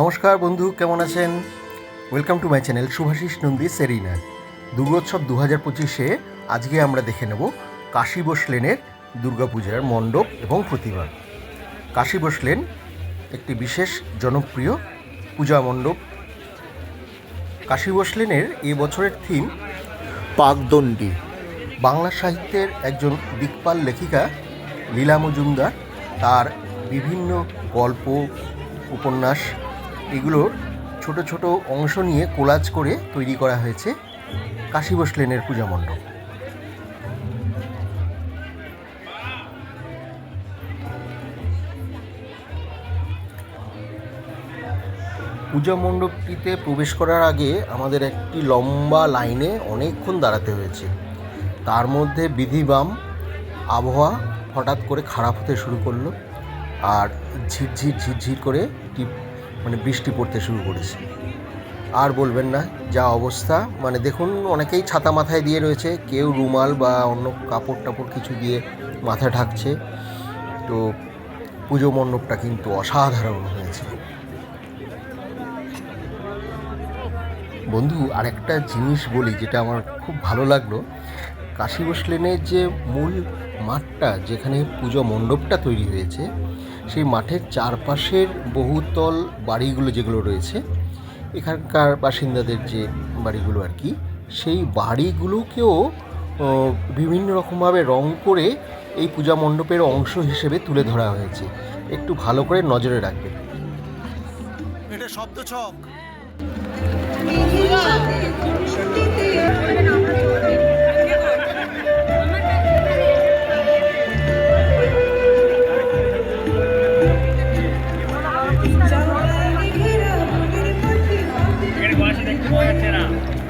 নমস্কার বন্ধু, কেমন আছেন? Welcome to my channel Subhashis Nandi Serena Durgotsav দু হাজার পঁচিশে আজকে আমরা দেখে নেব কাশী বোসলেনের দুর্গাপূজার মণ্ডপ এবং প্রতিমা। কাশী বোসলেন একটি বিশেষ জনপ্রিয় পূজা মণ্ডপ। কাশী বোসলেনের এ বছরের থিম পাকদণ্ডী। বাংলা সাহিত্যের একজন দিকপাল লেখিকা লীলা মজুমদার তার বিভিন্ন গল্প, উপন্যাস এগুলোর ছোট ছোট অংশ নিয়ে কোলাজ করে তৈরি করা হয়েছে কাশী বসলেনের পূজা মণ্ডপ। পূজা মণ্ডপটিতে প্রবেশ করার আগে আমাদের একটি লম্বা লাইনে অনেকক্ষণ দাঁড়াতে হয়েছে। তার মধ্যে বিধিবাম, আবহাওয়া হঠাৎ করে খারাপ হতে শুরু করল আর ঝিরঝির ঝিরঝির করে টিপ মানে বৃষ্টি পড়তে শুরু করেছে। আর বলবেন না, যা অবস্থা মানে দেখুন অনেকেই ছাতা মাথায় দিয়ে রয়েছে, কেউ রুমাল বা অন্য কাপড় টাপড় কিছু দিয়ে মাথা ঢাকছে। তো পুজো মণ্ডপটা কিন্তু অসাধারণ হয়েছে। বন্ধু, আরেকটা জিনিস বলি, যেটা আমার খুব ভালো লাগল। কাশী বসলেনের যে মূল মাঠটা যেখানে পুজো মণ্ডপটা তৈরি হয়েছে সেই মাঠের চারপাশের বহুতল বাড়িগুলো যেগুলো রয়েছে এখানকার বাসিন্দাদের যে বাড়িগুলো আর কি সেই বাড়িগুলোকেও বিভিন্ন রকমভাবে রং করে এই পূজা মণ্ডপের অংশ হিসেবে তুলে ধরা হয়েছে। একটু ভালো করে নজরে রাখবেন। এটা শব্দ ছক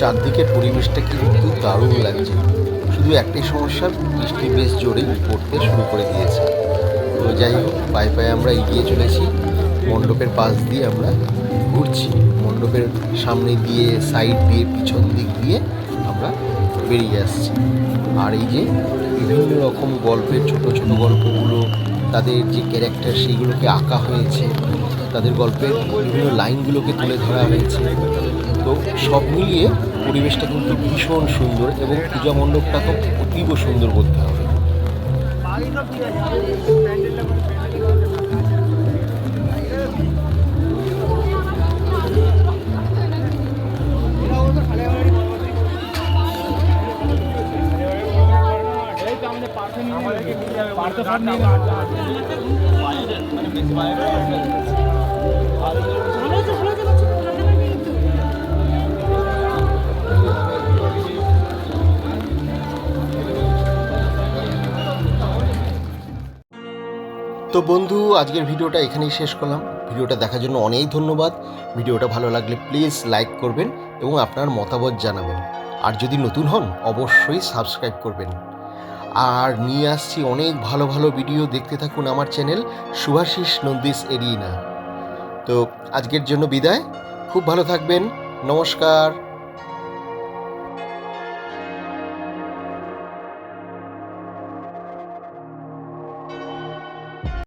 চারদিকের পরিবেশটা কিন্তু দারুণ লাগছে। শুধু একটাই সমস্যা, বৃষ্টি বেশ জোরেই পড়তে শুরু করে দিয়েছে। তো যাই হোক, পায়ে পায়ে আমরা এগিয়ে চলেছি। মণ্ডপের পাশ দিয়ে আমরা ঘুরছি। মণ্ডপের সামনে দিয়ে সাইড দিয়ে, পিছন দিক দিয়ে আমরা বেরিয়ে আসছি। আর এই যে বিভিন্ন রকম গল্পের ছোট ছোট গল্পগুলো, তাদের যে ক্যারেক্টার সেগুলোকে আঁকা হয়েছে, তাদের গল্পের বিভিন্ন লাইনগুলোকে তুলে ধরা হয়েছে। তো সব মিলিয়ে পরিবেশটা কিন্তু ভীষণ সুন্দর এবং পূজা মণ্ডপটা তো অতীব সুন্দর বলতে হবে। পার্থ তো বন্ধু, আজকের ভিডিওটা এখানেই শেষ করলাম। ভিডিওটা দেখার জন্য অনেক ধন্যবাদ। ভিডিওটা ভালো লাগলে প্লিজ লাইক করবেন এবং আপনার মতামত জানাবেন। আর যদি নতুন হন, অবশ্যই সাবস্ক্রাইব করবেন। আর নিয়ে আসছি অনেক ভালো ভালো ভিডিও। দেখতে থাকুন আমার চ্যানেল শুভাশিস নন্দিস এরিনা। তো আজকের জন্য বিদায়। খুব ভালো থাকবেন। নমস্কার।